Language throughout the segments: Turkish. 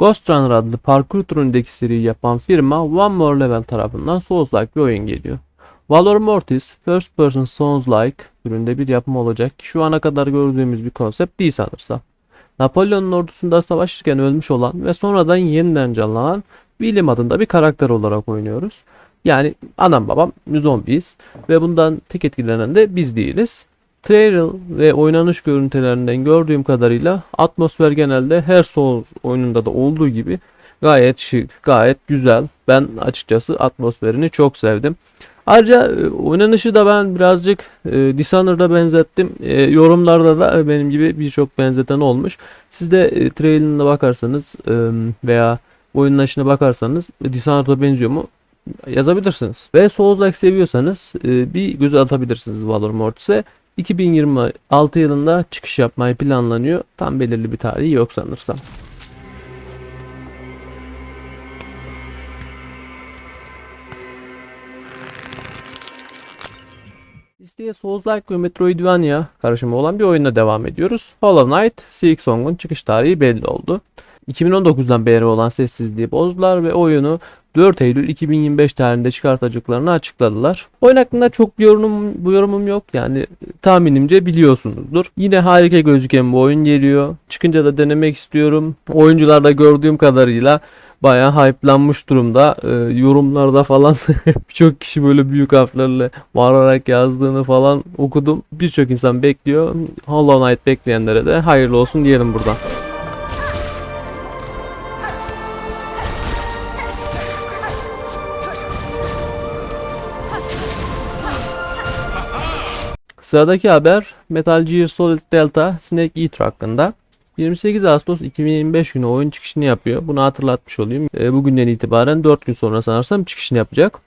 Ghost Runner adlı parkur türündeki seriyi yapan firma One More Level tarafından Souls-like bir oyun geliyor. Valor Mortis, First Person Souls-like türünde bir yapım olacak ki şu ana kadar gördüğümüz bir konsept değil sanırsam. Napolyon'un ordusunda savaşırken ölmüş olan ve sonradan yeniden canlanan William adında bir karakter olarak oynuyoruz. Yani anam babam zombiyiz ve bundan tek etkilenen de biz değiliz. Trailer ve oynanış görüntülerinden gördüğüm kadarıyla atmosfer genelde her Souls oyununda da olduğu gibi gayet şık, gayet güzel. Ben açıkçası atmosferini çok sevdim. Ayrıca e, oynanışı da ben birazcık e, Dishonored'a benzettim. E, yorumlarda da benim gibi birçok benzeten olmuş. Siz de e, trailerine bakarsanız e, veya oynanışına bakarsanız e, Dishonored'a benziyor mu yazabilirsiniz. Ve Souls-like seviyorsanız e, bir göz atabilirsiniz Valor Mortis'e. 2026 yılında çıkış yapmayı planlanıyor. Tam belirli bir tarihi yok sanırsam. Listeye Souls-like ve Metroidvania karışımı olan bir oyuna devam ediyoruz. Hollow Knight, Silk Song'un çıkış tarihi belli oldu. 2019'dan beri olan sessizliği bozdular ve oyunu 4 Eylül 2025 tarihinde çıkartacaklarını açıkladılar. Oyun hakkında çok bir yorumum, bu yorumum yok. Yani tahminimce biliyorsunuzdur. Yine harika gözüken bu oyun geliyor. Çıkınca da denemek istiyorum. Oyuncularda gördüğüm kadarıyla bayağı hype'lanmış durumda. Ee, yorumlarda falan birçok kişi böyle büyük harflerle bağırarak yazdığını falan okudum. Birçok insan bekliyor. Hollow Knight bekleyenlere de hayırlı olsun diyelim buradan. Sıradaki haber Metal Gear Solid Delta Snake Eater hakkında. 28 Ağustos 2025 günü oyun çıkışını yapıyor. Bunu hatırlatmış olayım. E, bugünden itibaren 4 gün sonra sanırsam çıkışını yapacak.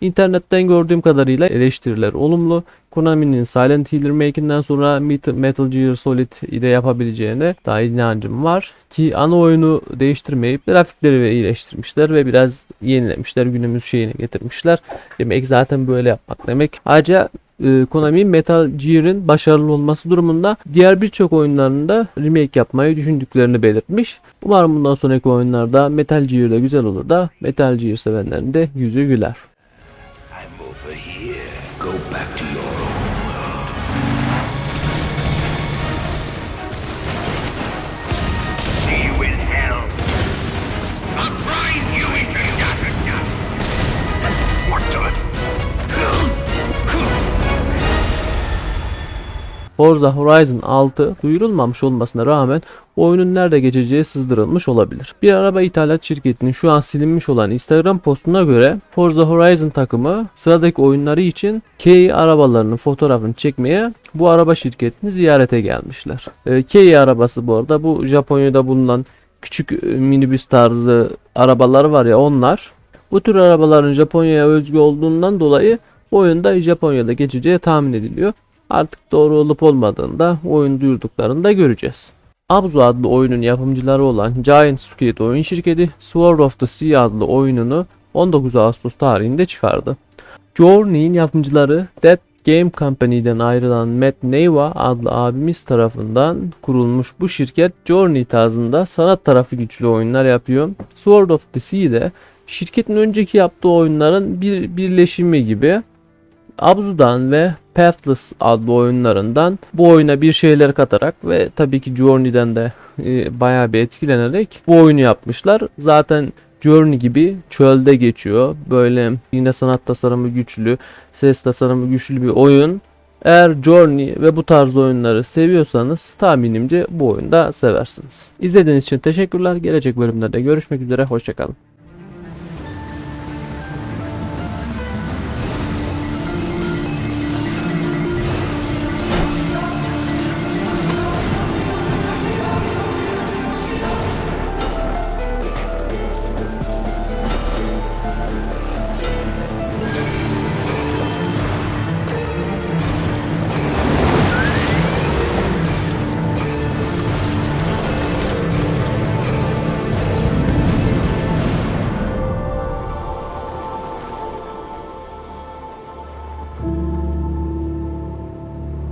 İnternetten gördüğüm kadarıyla eleştiriler olumlu. Konami'nin Silent Hill remake'inden sonra Met- Metal Gear Solid ile yapabileceğine dair inancım var. Ki ana oyunu değiştirmeyip grafikleri ve iyileştirmişler ve biraz yenilemişler. Günümüz şeyini getirmişler. Demek zaten böyle yapmak demek. Ayrıca e, Konami Metal Gear'ın başarılı olması durumunda diğer birçok oyunlarında remake yapmayı düşündüklerini belirtmiş. Umarım bundan sonraki oyunlarda Metal Gear'da güzel olur da Metal Gear sevenlerin de yüzü güler. I'm over here. Go back to your own Forza Horizon 6 duyurulmamış olmasına rağmen oyunun nerede geçeceği sızdırılmış olabilir. Bir araba ithalat şirketinin şu an silinmiş olan Instagram postuna göre Forza Horizon takımı sıradaki oyunları için Kei arabalarının fotoğrafını çekmeye bu araba şirketini ziyarete gelmişler. Ee, Kei arabası bu arada bu Japonya'da bulunan küçük e, minibüs tarzı arabalar var ya onlar. Bu tür arabaların Japonya'ya özgü olduğundan dolayı oyunda Japonya'da geçeceği tahmin ediliyor. Artık doğru olup olmadığını da oyun duyurduklarında göreceğiz. Abzu adlı oyunun yapımcıları olan Giant Squid oyun şirketi Sword of the Sea adlı oyununu 19 Ağustos tarihinde çıkardı. Journey'in yapımcıları Dead Game Company'den ayrılan Matt Neva adlı abimiz tarafından kurulmuş bu şirket Journey tarzında sanat tarafı güçlü oyunlar yapıyor. Sword of the Sea'de şirketin önceki yaptığı oyunların bir birleşimi gibi Abzu'dan ve Pathless adlı oyunlarından bu oyuna bir şeyler katarak ve tabii ki Journey'den de e, bayağı bir etkilenerek bu oyunu yapmışlar. Zaten Journey gibi çölde geçiyor. Böyle yine sanat tasarımı güçlü, ses tasarımı güçlü bir oyun. Eğer Journey ve bu tarz oyunları seviyorsanız tahminimce bu oyunda seversiniz. İzlediğiniz için teşekkürler. Gelecek bölümlerde görüşmek üzere. Hoşçakalın.